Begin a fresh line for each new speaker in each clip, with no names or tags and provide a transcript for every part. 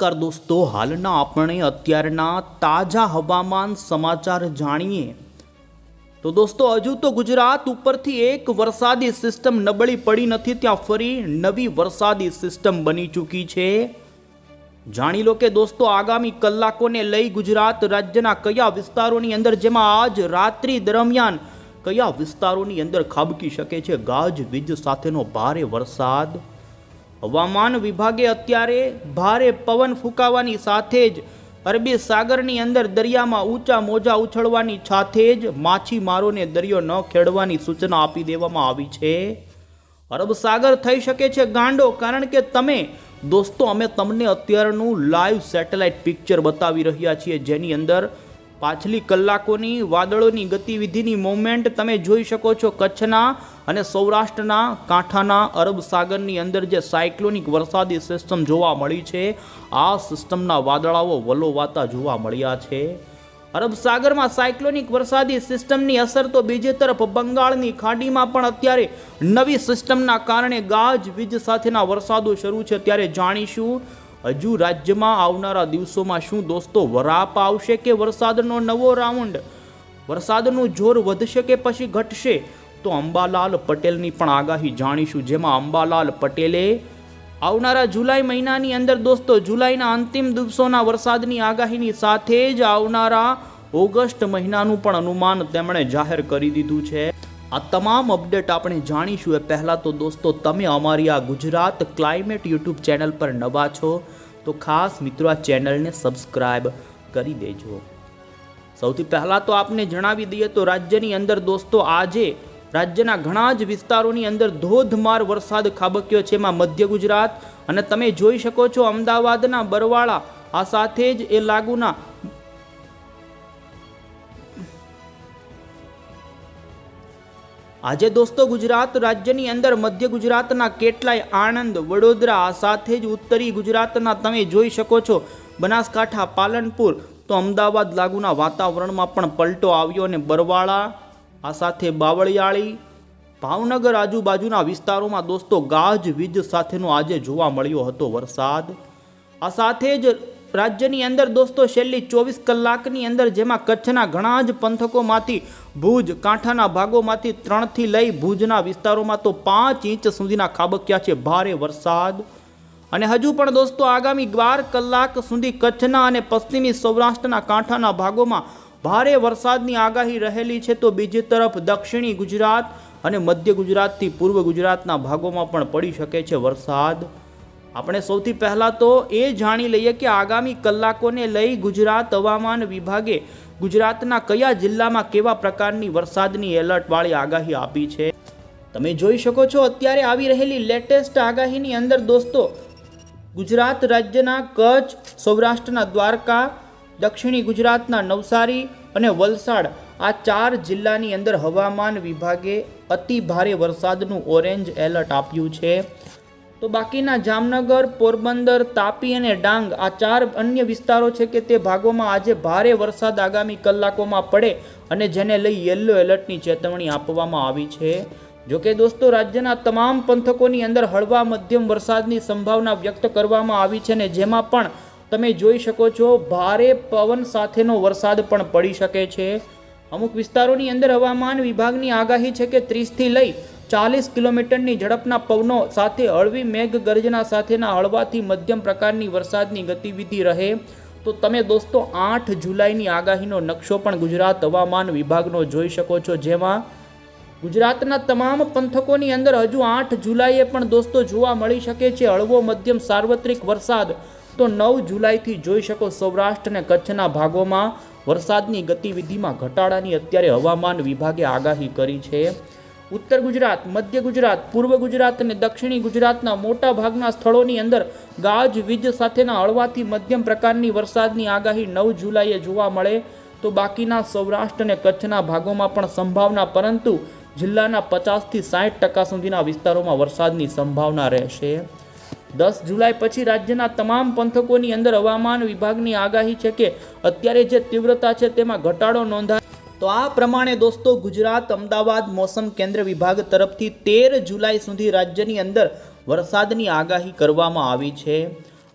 નમસ્કાર દોસ્તો, હાલના આપણે અત્યારના તાજા હવામાન સમાચાર જાણીએ. તો દોસ્તો, હજુ તો ગુજરાત ઉપરથી એક વરસાદી સિસ્ટમ નબળી પડી નથી, ત્યાં ફરી નવી વરસાદી સિસ્ટમ બની ચૂકી છે. જાણી લો કે દોસ્તો, આગામી કલાકોને લઈ ગુજરાત રાજ્યના કયા વિસ્તારોની અંદર, જેમાં આજ રાત્રિ દરમિયાન કયા વિસ્તારોની અંદર ખાબકી શકે છે? ગાજ વીજ સાથેનો ભારે વરસાદ હવામાન વિભાગે અત્યારે ભારે પવન ફૂંકાવાની સાથે જ અરબી સાગરની અંદર દરિયામાં ઊંચા મોજા ઉછળવાની સાથે જ માછીમારોને દરિયો ન ખેડવાની સૂચના આપી દેવામાં આવી છે. અરબ સાગર થઈ શકે છે ગાંડો કારણ કે તમે, દોસ્તો, અમે તમને અત્યારનું લાઈવ સેટેલાઇટ પિક્ચર બતાવી રહ્યા છીએ જેની અંદર પાછલી કલાકોની, વાદળોની ગતિવિધિની મોમેન્ટ તમે જોઈ શકો છો કચ્છના અને સૌરાષ્ટ્રના કાંઠાના અરબ સાગરની અંદર જે સાયક્લોનિક વરસાદી સિસ્ટમ જોવા મળી છે, આ સિસ્ટમના વાદળાઓ વલોવાતા જોવા મળ્યા છે. અરબ સાગરમાં સાયક્લોનિક વરસાદી સિસ્ટમની અસર તો બીજી તરફ બંગાળની ખાડીમાં પણ અત્યારે નવી સિસ્ટમના કારણે ગાજ, વીજ સાથેના વરસાદો શરૂ છે. ત્યારે જાણીશું હજુ રાજ્યમાં આવનારા દિવસોમાં શું દોસ્તો વરાપ આવશે કે વરસાદનો નવો રાઉન્ડ? વરસાદનું જોર વધશે કે પછી ઘટશે? તો અંબાલાલ પટેલની પણ આગાહી જાણીશું, જેમાં અંબાલાલ પટેલે આવનારા જુલાઈ મહિનાની અંદર દોસ્તો જુલાઈના અંતિમ દિવસોના વરસાદની આગાહીની સાથે જ આવનારા ઓગસ્ટ મહિનાનું પણ અનુમાન તેમણે જાહેર કરી દીધું છે. આ તમામ અપડેટ આપણે જાણીશું. એ પહેલાં તો દોસ્તો, તમે અમારી આ ગુજરાત ક્લાઇમેટ યુટ્યુબ ચેનલ પર નવા છો, તો ખાસ મિત્રો આ ચેનલને સબસ્ક્રાઇબ કરી દેજો. સૌથી પહેલાં તો આપને જણાવી દઈએ તો રાજ્યની અંદર દોસ્તો, આજે રાજ્યના ઘણા જ વિસ્તારોની અંદર ધોધમાર વરસાદ ખાબક્યો છે એમાં મધ્ય ગુજરાત. અને તમે જોઈ શકો છો અમદાવાદના બરવાળા, આ સાથે જ એ લાગુના આજે દોસ્તો ગુજરાત રાજ્યની અંદર મધ્ય ગુજરાતના કેટલાય આણંદ, વડોદરા સાથે જ ઉત્તરી ગુજરાતના તમે જોઈ શકો છો. બનાસકાંઠા, પાલનપુર તો અમદાવાદ લાગુના વાતાવરણમાં પણ પલટો આવ્યો અને બરવાળા, આ સાથે બાવળિયાળી, ભાવનગર આજુબાજુના વિસ્તારોમાં દોસ્તો ગાજ વીજ સાથેનો આજે જોવા મળ્યો હતો વરસાદ. આ સાથે જ રાજ્યની અંદર દોસ્તો, છેલ્લી ચોવીસ કલાકની અંદર જેમાં કચ્છના ઘણા જ પંથકોમાંથી ભુજ, કાંઠાના ભાગોમાંથી ત્રણથી લઈ ભુજના વિસ્તારોમાં તો પાંચ ઇંચ સુધીના ખાબક્યા છે ભારે વરસાદ. અને હજુ પણ દોસ્તો, આગામી બાર કલાક સુધી કચ્છના અને પશ્ચિમી સૌરાષ્ટ્રના કાંઠાના ભાગોમાં ભારે વરસાદની આગાહી રહેલી છે તો બીજી તરફ દક્ષિણી ગુજરાત અને મધ્ય ગુજરાતથી પૂર્વ ગુજરાતના ભાગોમાં પણ પડી શકે છે વરસાદ. આપણે સૌથી પહેલાં તો એ જાણી લઈએ કે આગામી કલાકોને લઈ ગુજરાત હવામાન વિભાગે ગુજરાતના કયા જિલ્લામાં કેવા પ્રકારની વરસાદની એલર્ટવાળી આગાહી આપી છે. તમે જોઈ શકો છો અત્યારે આવી રહેલી લેટેસ્ટ આગાહીની અંદર દોસ્તો, ગુજરાત રાજ્યના કચ્છ, સૌરાષ્ટ્રના દ્વારકા, દક્ષિણી ગુજરાતના નવસારી અને વલસાડ આ ચાર જિલ્લાની અંદર હવામાન વિભાગે અતિ ભારે વરસાદનું ઓરેન્જ એલર્ટ આપ્યું છે. તો બાકીના જામનગર, પોરબંદર, તાપી અને ડાંગ આ ચાર અન્ય વિસ્તારો છે કે તે ભાગોમાં આજે ભારે વરસાદ આગામી કલાકોમાં પડે અને જેને લઈ યલો એલર્ટની ચેતવણી આપવામાં આવી છે. જોકે દોસ્તો, રાજ્યના તમામ પંથકોની અંદર હળવા મધ્યમ વરસાદની સંભાવના વ્યક્ત કરવામાં આવી છે ને જેમાં પણ તમે જોઈ શકો છો, ભારે પવન સાથેનો વરસાદ પણ પડી શકે છે. અમુક વિસ્તારોની અંદર હવામાન વિભાગની આગાહી છે કે ત્રીસથી લઈ ચાલીસ કિલોમીટરની ઝડપના પવનો સાથે હળવી મેઘ ગર્જના સાથેના હળવાથી મધ્યમ પ્રકારની વરસાદની ગતિવિધિ રહે. તો તમે દોસ્તો આઠ જુલાઈની આગાહીનો નકશો પણ ગુજરાત હવામાન વિભાગનો જોઈ શકો છો. જેમાં ગુજરાતના તમામ પંથકોની અંદર હજુ આઠ જુલાઈએ પણ દોસ્તો જોવા મળી શકે છે હળવો મધ્યમ સાર્વત્રિક વરસાદ. તો નવ જુલાઈથી જોઈ શકો સૌરાષ્ટ્ર અને કચ્છના ભાગોમાં વરસાદની ગતિવિધિમાં ઘટાડાની અત્યારે હવામાન વિભાગે આગાહી કરી છે. ઉત્તર ગુજરાત, મધ્ય ગુજરાત, પૂર્વ ગુજરાત અને દક્ષિણી ગુજરાતના મોટા ભાગના સ્થળોની અંદર ગાજ, વીજ સાથેના હળવાથી મધ્યમ પ્રકારની વરસાદની આગાહી નવ જુલાઈએ જોવા મળે. તો બાકીના સૌરાષ્ટ્ર અને કચ્છના ભાગોમાં પણ સંભાવના, પરંતુ જિલ્લાના પચાસથી સાઠ ટકા સુધીના વિસ્તારોમાં વરસાદની સંભાવના રહેશે. દસ જુલાઈ પછી રાજ્યના તમામ પંથકોની અંદર હવામાન વિભાગની આગાહી છે કે અત્યારે જે તીવ્રતા છે તેમાં ઘટાડો નોંધાય તો આ પ્રમાણે દોસ્તો ગુજરાત અમદાવાદ મોસમ કેન્દ્ર વિભાગ તરફથી તેર જુલાઈ સુધી રાજ્યની અંદર વરસાદની આગાહી કરવામાં આવી છે.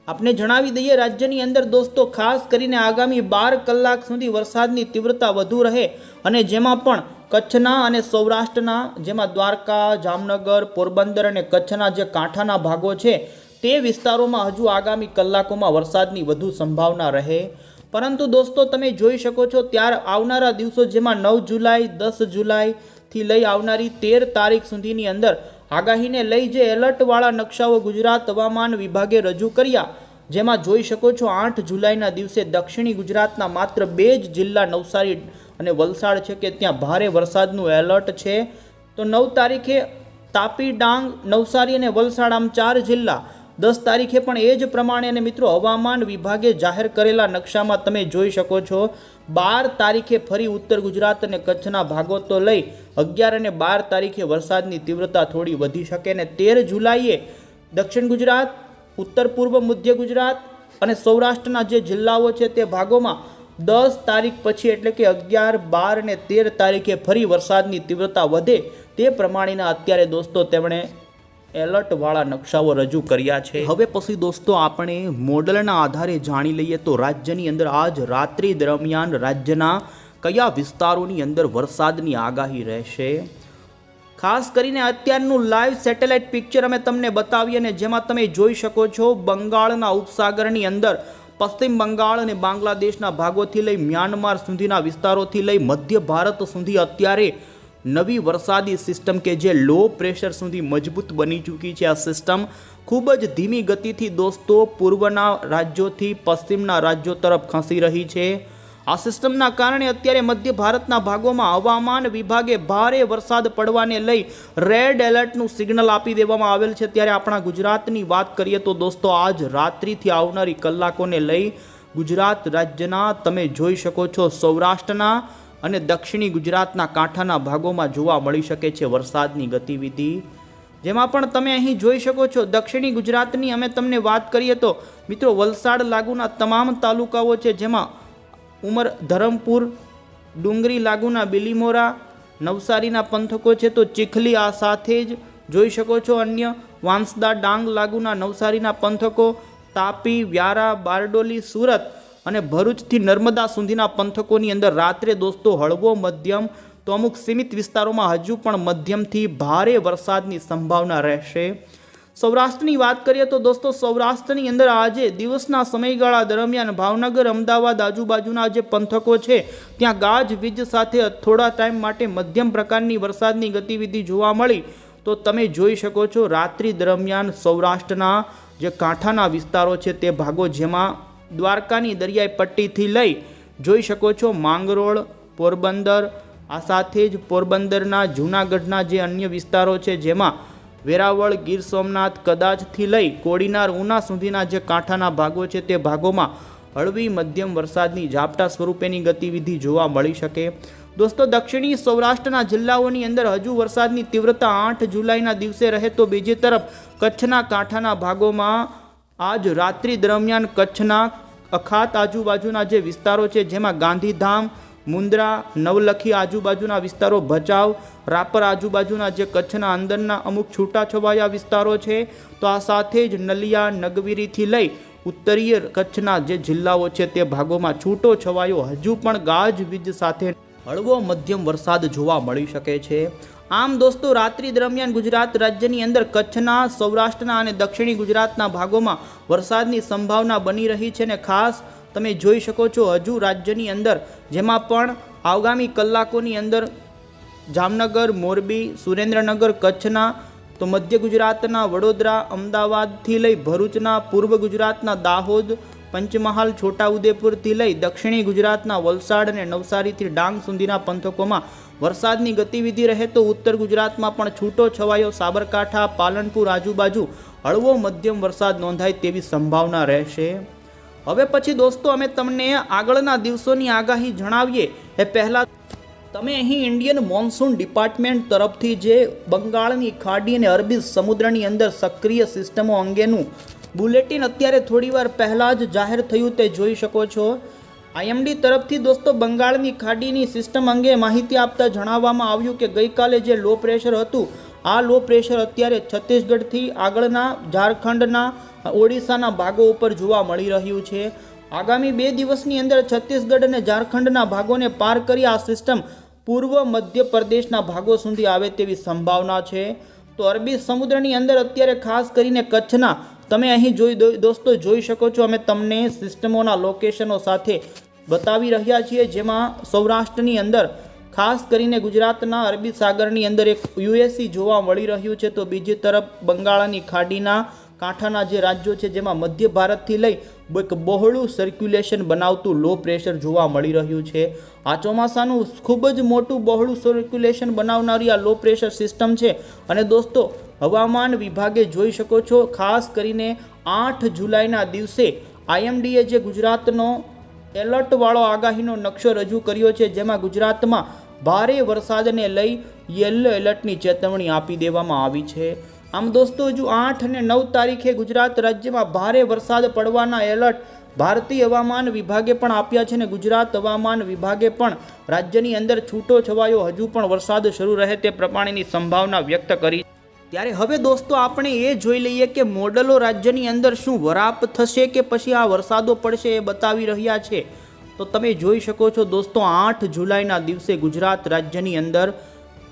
આપને જણાવી દઈએ, રાજ્યની અંદર દોસ્તો ખાસ કરીને આગામી બાર કલાક સુધી વરસાદની તીવ્રતા વધુ રહે અને જેમાં પણ કચ્છના અને સૌરાષ્ટ્રના, જેમાં દ્વારકા, જામનગર, પોરબંદર અને કચ્છના જે કાંઠાના ભાગો છે, તે વિસ્તારોમાં હજુ આગામી કલાકોમાં વરસાદની વધુ સંભાવના રહે. પરંતુ દોસ્તો, તમે જોઈ શકો છો ત્યાર આવનારા દિવસો, જેમાં નવ જુલાઈ, દસ જુલાઈથી લઈ આવનારી તેર તારીખ સુધીની અંદર આગાહીને લઈ જે એલર્ટવાળા નકશાઓ ગુજરાત હવામાન વિભાગે રજૂ કર્યા, જેમાં જોઈ શકો છો આઠ જુલાઈના દિવસે દક્ષિણી ગુજરાતના માત્ર બે જ જિલ્લા, નવસારી અને વલસાડ છે કે ત્યાં ભારે વરસાદનું એલર્ટ છે. તો નવ તારીખે તાપી ડાંગ, નવસારી અને વલસાડ આમ ચાર જિલ્લા દસ તારીખે પણ એ જ પ્રમાણે અને મિત્રો હવામાન વિભાગે જાહેર કરેલા નકશામાં તમે જોઈ શકો છો, બાર તારીખે ફરી ઉત્તર ગુજરાત અને કચ્છના ભાગો તો લઈ અગિયાર અને બાર તારીખે વરસાદની તીવ્રતા થોડી વધી શકે અને તેર જુલાઈએ દક્ષિણ ગુજરાત, ઉત્તર પૂર્વ મધ્ય ગુજરાત અને સૌરાષ્ટ્રના જે જિલ્લાઓ છે તે ભાગોમાં દસ તારીખ પછી એટલે કે અગિયાર, બાર અને તેર તારીખે ફરી વરસાદની તીવ્રતા વધે તે પ્રમાણેના અત્યારે દોસ્તો તેમણે એલર્ટવાળા નકશાઓ રજૂ કર્યા છે. હવે પછી દોસ્તો આપણે મોડલના આધારે જાણી લઈએ તો રાજ્યની અંદર આજ રાત્રિ દરમિયાન રાજ્યના કયા વિસ્તારોની અંદર વરસાદની આગાહી રહેશે? ખાસ કરીને અત્યારનું લાઈવ સેટેલાઇટ પિક્ચર અમે તમને બતાવીએ અને જેમાં તમે જોઈ શકો છો બંગાળના ઉપસાગરની અંદર, પશ્ચિમ બંગાળ અને બાંગ્લાદેશના ભાગોથી લઈ મ્યાનમાર સુધીના વિસ્તારોથી લઈ મધ્ય ભારત સુધી અત્યારે નવી વરસાદી સિસ્ટમ કે જે લો પ્રેશર સુધી મજબૂત બની ચૂકી છે આ સિસ્ટમ, ખૂબ જ ધીમી ગતિથી દોસ્તો પૂર્વના રાજ્યોથી પશ્ચિમના રાજ્યો તરફ ખસી રહી છે. આ સિસ્ટમના કારણે અત્યારે મધ્ય ભારતના ભાગોમાં હવામાન વિભાગે ભારે વરસાદ પડવાને લઈ રેડ એલર્ટનું સિગ્નલ આપી દેવામાં આવેલ છે. ત્યારે આપણા ગુજરાતની વાત કરીએ તો દોસ્તો આજ રાત્રિથી આવનારી કલાકોને લઈ ગુજરાત રાજ્યના તમે જોઈ શકો છો સૌરાષ્ટ્રના અને દક્ષિણી ગુજરાતના કાંઠાના ભાગોમાં જોવા મળી શકે છે વરસાદની ગતિવિધિ. જેમાં પણ તમે અહીં જોઈ શકો છો, દક્ષિણી ગુજરાતની અમે તમને વાત કરીએ તો, મિત્રો વલસાડ લાગુના તમામ તાલુકાઓ છે, જેમાં ઉમર ધરમપુર, ડુંગરી લાગુના બિલીમોરા, નવસારીના પંથકો છે, તો ચીખલી આ સાથે જ જોઈ શકો છો અન્ય, વાંસદા ડાંગ લાગુના નવસારીના પંથકો, તાપી, વ્યારા, બારડોલી, સુરત અને ભરૂચથી નર્મદા સુધીના પંથકોની અંદર રાત્રે દોસ્તો હળવો મધ્યમ તો અમુક સીમિત વિસ્તારોમાં હજુ પણ મધ્યમથી ભારે વરસાદની સંભાવના રહેશે. સૌરાષ્ટ્રની વાત કરીએ તો દોસ્તો સૌરાષ્ટ્રની અંદર આજે દિવસના સમયગાળા દરમિયાન ભાવનગર, અમદાવાદ આજુબાજુના જે પંથકો છે, ત્યાં ગાજ, વીજ સાથે થોડા ટાઈમ માટે મધ્યમ પ્રકારની વરસાદની ગતિવિધિ જોવા મળી. તો તમે જોઈ શકો છો રાત્રિ દરમિયાન સૌરાષ્ટ્રના જે કાંઠાના વિસ્તારો છે તે ભાગો જેમાં દ્વારકાની દરિયાઈ પટ્ટીથી લઈ જોઈ શકો છો માંગરોળ, પોરબંદર, આ સાથે જ પોરબંદરના, જૂનાગઢના જે અન્ય વિસ્તારો છે જેમાં વેરાવળ, ગીર સોમનાથ કદાચથી લઈ કોડીનાર, ઉના સુધીના જે કાંઠાના ભાગો છે તે ભાગોમાં હળવી મધ્યમ વરસાદની ઝાપટા સ્વરૂપેની ગતિવિધિ જોવા મળી શકે. દોસ્તો, દક્ષિણી સૌરાષ્ટ્રના જિલ્લાઓની અંદર હજુ વરસાદની તીવ્રતા આઠ જુલાઈના દિવસે રહે તો બીજી તરફ કચ્છના કાંઠાના ભાગોમાં આજ રાત્રિ દરમિયાન કચ્છના અખાત આજુબાજુના જે વિસ્તારો છે, જેમાં ગાંધીધામ, મુન્દ્રા, નવલખી આજુબાજુના વિસ્તારો ભચાઉ, રાપર આજુબાજુના જે કચ્છના અંદરના અમુક છૂટાછવાયા વિસ્તારો છે, તો આ સાથે જ નલિયા, નગવીરીથી લઈ ઉત્તરીય કચ્છના જે જિલ્લાઓ છે, તે ભાગોમાં છૂટો છવાયો હજુ પણ ગાજવીજ સાથે હળવો મધ્યમ વરસાદ જોવા મળી શકે છે. આમ દોસ્તો, રાત્રિ દરમિયાન ગુજરાત રાજ્યની અંદર કચ્છના, સૌરાષ્ટ્રના અને દક્ષિણી ગુજરાતના ભાગોમાં વરસાદની સંભાવના બની રહી છે ને ખાસ તમે જોઈ શકો છો હજુ રાજ્યની અંદર, જેમાં પણ આગામી કલાકોની અંદર જામનગર, મોરબી, સુરેન્દ્રનગર, કચ્છના, તો મધ્ય ગુજરાતના વડોદરા, અમદાવાદથી લઈ ભરૂચના, પૂર્વ ગુજરાતના દાહોદ પંચમહાલ છોટાઉદેપુરથી લઈ દક્ષિણી ગુજરાતના વલસાડ અને નવસારીથી ડાંગ સુધીના પંથકોમાં વરસાદની ગતિવિધિ રહે તો ઉત્તર ગુજરાતમાં પણ છૂટો છવાયો સાબરકાંઠા, પાલનપુર આજુબાજુ હળવો મધ્યમ વરસાદ નોંધાય તેવી સંભાવના રહેશે. હવે પછી દોસ્તો અમે તમને આગળના દિવસોની આગાહી જણાવીએ એ પહેલાં તમે અહીં ઇન્ડિયન મોન્સૂન ડિપાર્ટમેન્ટ તરફથી જે બંગાળની ખાડી અને અરબી સમુદ્રની અંદર સક્રિય સિસ્ટમો અંગેનું બુલેટિન અત્યારે થોડીવાર પહેલાં જ જાહેર થયું તે જોઈ શકો છો. આઈએમડી તરફથી દોસ્તો બંગાળની ખાડીની સિસ્ટમ અંગે માહિતી આપતા જણાવવામાં આવ્યું કે ગઈકાલે જે લો પ્રેશર હતું, આ લો પ્રેશર અત્યારે છત્તીસગઢથી આગળના, ઝારખંડના, ઓડિશાના ભાગો ઉપર જોવા મળી રહ્યું છે. આગામી બે દિવસની અંદર છત્તીસગઢ અને ઝારખંડના ભાગોને પાર કરી આ સિસ્ટમ પૂર્વ મધ્ય પ્રદેશના ભાગો સુધી આવે તેવી સંભાવના છે. તો અરબી સમુદ્રની અંદર અત્યારે ખાસ કરીને કચ્છના તમે અહીં જોઈ દોસ્તો, જોઈ શકો છો, અમે તમને સિસ્ટમોના લોકેશનો સાથે બતાવી રહ્યા છીએ, જેમાં સૌરાષ્ટ્રની અંદર, ખાસ કરીને ગુજરાતના અરબી સાગરની અંદર એક યુએસી જોવા મળી રહ્યું છે. તો બીજી તરફ બંગાળની ખાડીના કાંઠાના જે રાજ્યો છે, જેમાં મધ્ય ભારતથી લઈ એક બહોળું સર્ક્યુલેશન બનાવતું લો પ્રેશર જોવા મળી રહ્યું છે. આ ચોમાસાનું ખૂબ જ મોટું બહોળું સર્ક્યુલેશન બનાવનારી આ લો પ્રેશર સિસ્ટમ છે. અને દોસ્તો હવામાન વિભાગે જોઈ શકો છો, ખાસ કરીને આઠ જુલાઈના દિવસે આઈએમડીએ જે ગુજરાતનો એલર્ટવાળો આગાહીનો નકશો રજૂ કર્યો છે, જેમાં ગુજરાતમાં ભારે વરસાદને લઈ યલો એલર્ટની ચેતવણી આપી દેવામાં આવી છે. આમ દોસ્તો હજુ આઠ અને નવ તારીખે ગુજરાત રાજ્યમાં ભારે વરસાદ પડવાના એલર્ટ ભારતીય હવામાન વિભાગે પણ આપ્યા છે ને ગુજરાત હવામાન વિભાગે પણ રાજ્યની અંદર છૂટો છવાયો હજુ પણ વરસાદ શરૂ રહે તે પ્રમાણેની સંભાવના વ્યક્ત કરી ત્યારે હવે દોસ્તો આપણે એ જોઈ લઈએ કે મોડલો રાજ્યની અંદર શું વરાપ થશે કે પછી આ વરસાદો પડશે એ બતાવી રહ્યા છે. તો તમે જોઈ શકો છો દોસ્તો આઠ જુલાઈના દિવસે ગુજરાત રાજ્યની અંદર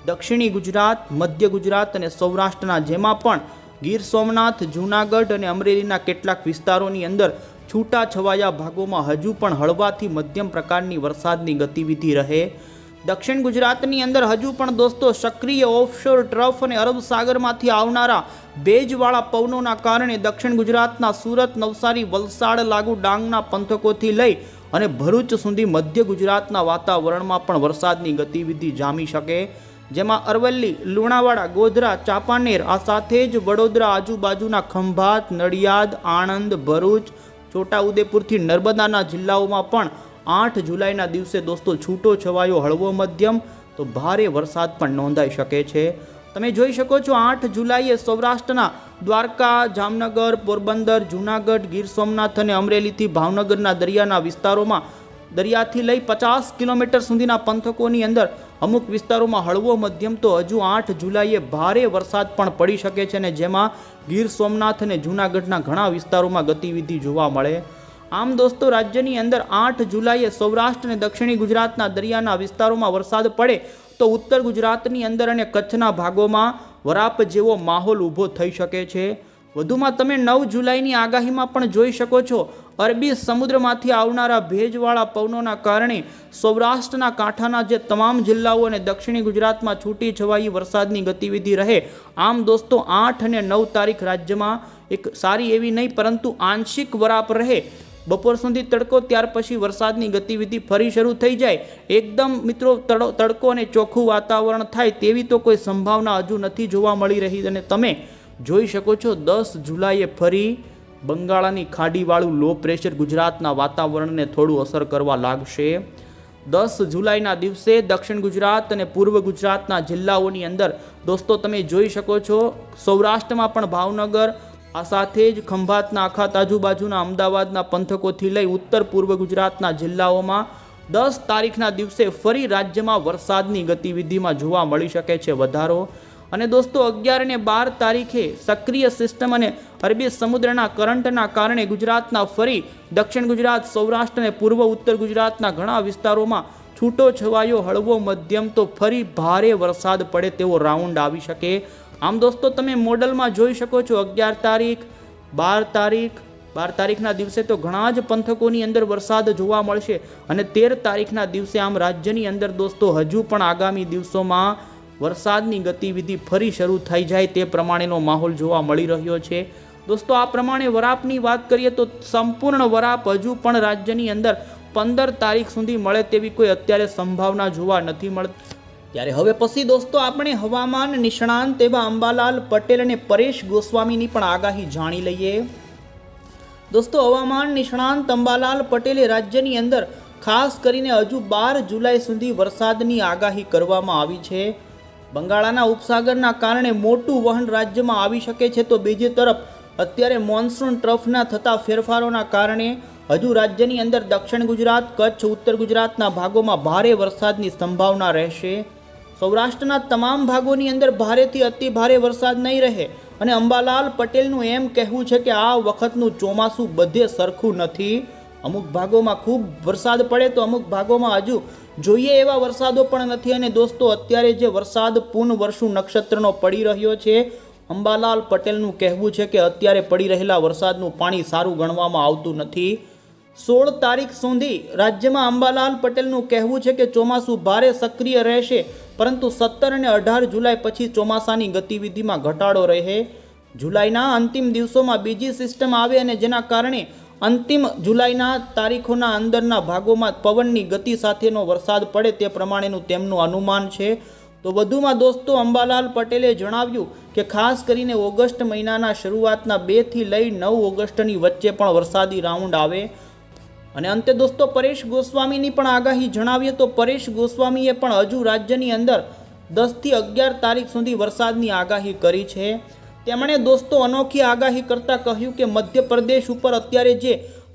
દક્ષિણી ગુજરાત, મધ્ય ગુજરાત અને સૌરાષ્ટ્રના જેમાં પણ ગીર સોમનાથ, જૂનાગઢ અને અમરેલીના કેટલાક વિસ્તારોની અંદર છૂટાછવાયા ભાગોમાં હજુ પણ હળવાથી મધ્યમ પ્રકારની વરસાદની ગતિવિધિ રહે. દક્ષિણ ગુજરાતની અંદર હજુ પણ દોસ્તો સક્રિય ઓફશોર ટ્રફ અને અરબ સાગરમાંથી આવનારા ભેજવાળા પવનોના કારણે દક્ષિણ ગુજરાતના સુરત, નવસારી, વલસાડ લાગુ ડાંગના પંથકોથી લઈ અને ભરૂચ સુધી મધ્ય ગુજરાતના વાતાવરણમાં પણ વરસાદની ગતિવિધિ જામી શકે. જેમાં અરવલ્લી, લુણાવાડા, ગોધરા, ચાંપાનેર, આ સાથે જ વડોદરા આજુબાજુના ખંભાત, નડિયાદ, આણંદ, ભરૂચ, છોટાઉદેપુરથી નર્મદાના જિલ્લાઓમાં પણ આઠ જુલાઈના દિવસે દોસ્તો છૂટો છવાયો હળવો મધ્યમ, તો ભારે વરસાદ પણ નોંધાઈ શકે છે. તમે જોઈ શકો છો આઠ જુલાઈએ સૌરાષ્ટ્રના દ્વારકા, જામનગર, પોરબંદર, જૂનાગઢ, ગીર સોમનાથ અને અમરેલીથી ભાવનગરના દરિયાના વિસ્તારોમાં દરિયાથી લઈ પચાસ કિલોમીટર સુધીના પંથકોની અંદર અમુક વિસ્તારોમાં હળવો મધ્યમ, તો હજુ આઠ જુલાઈએ ભારે વરસાદ પણ પડી શકે છે અને જેમાં ગીર સોમનાથ અને જૂનાગઢના ઘણા વિસ્તારોમાં ગતિવિધિ જોવા મળે. આમ દોસ્તો, રાજ્યની અંદર આઠ જુલાઈએ સૌરાષ્ટ્ર અને દક્ષિણી ગુજરાતના દરિયાના વિસ્તારોમાં વરસાદ પડે તો ઉત્તર ગુજરાતની અંદર અને કચ્છના ભાગોમાં વરાપ જેવો માહોલ ઊભો થઈ શકે છે. વધુમાં તમે નવ જુલાઈની આગાહીમાં પણ જોઈ શકો છો. અરબી સમુદ્રમાંથી આવનારા ભેજવાળા પવનોના કારણે સૌરાષ્ટ્રના કાંઠાના જે તમામ જિલ્લાઓ અને દક્ષિણી ગુજરાતમાં છૂટી છવાઈ વરસાદની ગતિવિધિ રહે. આમ દોસ્તો, આઠ અને નવ તારીખ રાજ્યમાં એક સારી એવી નહીં, પરંતુ આંશિક વરાપ રહે. બપોર સુધી તડકો, ત્યાર પછી વરસાદની ગતિવિધિ ફરી શરૂ થઈ જાય. એકદમ મિત્રો, તડો, તડકો અને ચોખ્ખું વાતાવરણ થાય તેવી તો કોઈ સંભાવના હજુ નથી જોવા મળી રહી. અને તમે જોઈ શકો છો, દસ જુલાઈએ ફરી બંગાળાની ખાડીવાળું લો પ્રેશર ગુજરાતના વાતાવરણને થોડું અસર કરવા લાગશે. દસ જુલાઈના દિવસે દક્ષિણ ગુજરાત અને પૂર્વ ગુજરાતના જિલ્લાઓની અંદર, દોસ્તો, તમે જોઈ શકો છો, સૌરાષ્ટ્રમાં પણ ભાવનગર આ સાથે જ ખંભાતના આખાત આજુબાજુના અમદાવાદના પંથકોથી લઈ ઉત્તર પૂર્વ ગુજરાતના જિલ્લાઓમાં દસ તારીખના દિવસે ફરી રાજ્યમાં વરસાદની ગતિવિધિમાં જોવા મળી શકે છે વધારો. અને દોસ્તો, અગિયાર અને બાર તારીખે સક્રિય સિસ્ટમ અને અરબી સમુદ્રના કરંટના કારણે ગુજરાતના ફરી દક્ષિણ ગુજરાત, સૌરાષ્ટ્ર અને પૂર્વ ઉત્તર ગુજરાતના ઘણા વિસ્તારોમાં છૂટો છવાયો હળવો મધ્યમ તો ફરી ભારે વરસાદ પડે તેવો રાઉન્ડ આવી શકે. આમ દોસ્તો, તમે મોડલમાં જોઈ શકો છો અગિયાર તારીખ, બાર તારીખ. બાર તારીખના દિવસે તો ઘણા જ પંથકોની અંદર વરસાદ જોવા મળશે અને તેર તારીખના દિવસે આમ રાજ્યની અંદર દોસ્તો, હજુ પણ આગામી દિવસોમાં વરસાદની ગતિવિધિ ફરી શરૂ થઈ જાય તે પ્રમાણેનો માહોલ જોવા મળી રહ્યો છે. દોસ્તો, આ પ્રમાણે વરાપની વાત કરીએ તો સંપૂર્ણ વરાપ હજુ પણ રાજ્યની અંદર પંદર તારીખ સુધી મળે તેવી કોઈ અત્યારે સંભાવના જોવા નથી મળતી ત્યારે હવે પછી દોસ્તો આપણે હવામાન નિષ્ણાંત એવા અંબાલાલ પટેલ અને પરેશ ગોસ્વામીની પણ આગાહી જાણી લઈએ. દોસ્તો હવામાન નિષ્ણાંત અંબાલાલ પટેલે રાજ્યની અંદર ખાસ કરીને હજુ બાર જુલાઈ સુધી વરસાદની આગાહી કરવામાં આવી છે. બંગાળાના ઉપસાગરના કારણે મોટું વહન રાજ્યમાં આવી શકે છે તો બીજી તરફ અત્યારે મોન્સૂન ટ્રફના થતા ફેરફારોના કારણે હજુ રાજ્યની અંદર દક્ષિણ ગુજરાત, કચ્છ, ઉત્તર ગુજરાતના ભાગોમાં ભારે વરસાદની સંભાવના રહેશે. સૌરાષ્ટ્રના તમામ ભાગોની અંદર ભારેથી અતિ ભારે વરસાદ નહીં રહે. અને અંબાલાલ પટેલનું એમ કહેવું છે કે આ વખતનું ચોમાસું બધે સરખું નથી. અમુક ભાગોમાં ખૂબ વરસાદ પડે તો અમુક ભાગોમાં હજુ જોઈએ એવા વરસાદો પણ નથી. અને દોસ્તો, અત્યારે જે વરસાદ પૂન વર્ષુ નક્ષત્રનો પડી રહ્યો છે, અંબાલાલ પટેલનું કહેવું છે કે અત્યારે પડી રહેલા વરસાદનું પાણી સારું ગણવામાં આવતું નથી. સોળ તારીખ સુધી રાજ્યમાં અંબાલાલ પટેલનું કહેવું છે કે ચોમાસું ભારે સક્રિય રહેશે, પરંતુ સત્તર અને અઢાર જુલાઈ પછી ચોમાસાની ગતિવિધિમાં ઘટાડો રહે. જુલાઈના અંતિમ દિવસોમાં બીજી સિસ્ટમ આવે અને જેના કારણે અંતિમ જુલાઈના તારીખોના અંદરના ભાગોમાં પવનની ગતિ સાથેનો વરસાદ પડે તે પ્રમાણેનું તેમનું અનુમાન છે. તો વધુમાં દોસ્તો, અંબાલાલ પટેલે જણાવ્યું કે ખાસ કરીને ઓગસ્ટ મહિનાના શરૂઆતના બેથી લઈ નવ ઓગસ્ટની વચ્ચે પણ વરસાદી રાઉન્ડ આવે. અને અંતે દોસ્તો પરેશ ગોસ્વામીની પણ આગાહી જણાવીએ તો પરેશ ગોસ્વામીએ પણ હજુ રાજ્યની અંદર દસથી અગિયાર તારીખ સુધી વરસાદની આગાહી કરી છે. તેમણે દોસ્તો અનોખી આગાહી કરતાં કહ્યું કે મધ્યપ્રદેશ ઉપર અત્યારે જે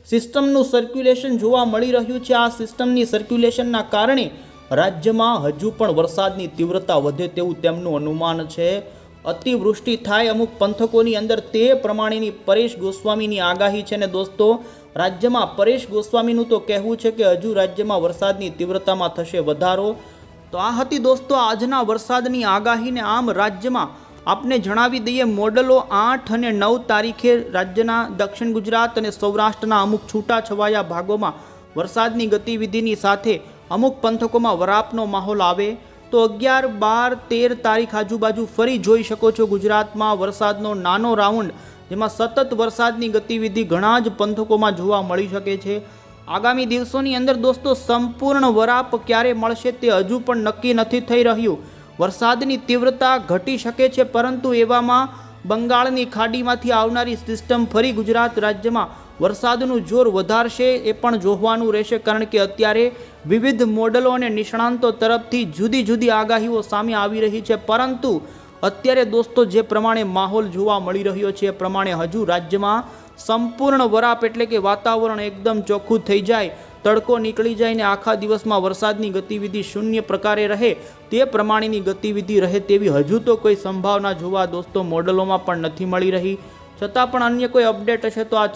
સિસ્ટમનું સર્ક્યુલેશન જોવા મળી રહ્યું છે, આ સિસ્ટમની સર્ક્યુલેશનના કારણે રાજ્યમાં હજુ પણ વરસાદની તીવ્રતા વધે તેવું તેમનું અનુમાન છે. અતિવૃષ્ટિ થાય અમુક પંથકોની અંદર તે પ્રમાણેની પરેશ ગોસ્વામીની આગાહી છે ને દોસ્તો રાજ્યમાં પરેશ ગોસ્વામીનું તો કહેવું છે કે હજુ રાજ્યમાં વરસાદની તીવ્રતામાં થશે વધારો. તો આ હતી દોસ્તો આજના વરસાદની આગાહીને આમ રાજ્યમાં આપને જણાવી દઈએ મોડલો આઠ અને નવ તારીખે રાજ્યના દક્ષિણ ગુજરાત અને સૌરાષ્ટ્રના અમુક છૂટાછવાયા ભાગોમાં વરસાદની ગતિવિધિની સાથે અમુક પંથકોમાં વરાપનો માહોલ આવે. તો અગિયાર, બાર, તેર તારીખ આજુબાજુ ફરી જોઈ શકો છો ગુજરાતમાં વરસાદનો નાનો રાઉન્ડ જેમાં સતત વરસાદની ગતિવિધિ ઘણા જ પંથકોમાં જોવા મળી શકે છે. આગામી દિવસોની અંદર દોસ્તો, સંપૂર્ણ વરાપ ક્યારે મળશે તે હજુ પણ નક્કી નથી થઈ રહ્યું. વરસાદની તીવ્રતા ઘટી શકે છે, પરંતુ એવામાં બંગાળની ખાડીમાંથી આવનારી સિસ્ટમ ફરી ગુજરાત રાજ્યમાં વરસાદનું જોર વધારશે એ પણ જોવાનું રહેશે, કારણ કે અત્યારે વિવિધ મોડલો અને નિષ્ણાંતો તરફથી જુદી જુદી આગાહીઓ સામે આવી રહી છે. પરંતુ અત્યારે દોસ્તો જે પ્રમાણે માહોલ જોવા મળી રહ્યો છે એ પ્રમાણે હજુ રાજ્યમાં સંપૂર્ણ વરાપ એટલે કે વાતાવરણ એકદમ ચોખ્ખું થઈ જાય, તડકો નીકળી જાય ને આખા દિવસમાં વરસાદની ગતિવિધિ શૂન્ય પ્રકારે રહે, તે પ્રમાણેની ગતિવિધિ રહે તેવી હજુ તો કોઈ સંભાવના જોવા દોસ્તો મોડલોમાં પણ નથી મળી રહી. છતાં પણ અન્ય કોઈ અપડેટ હશે તો આ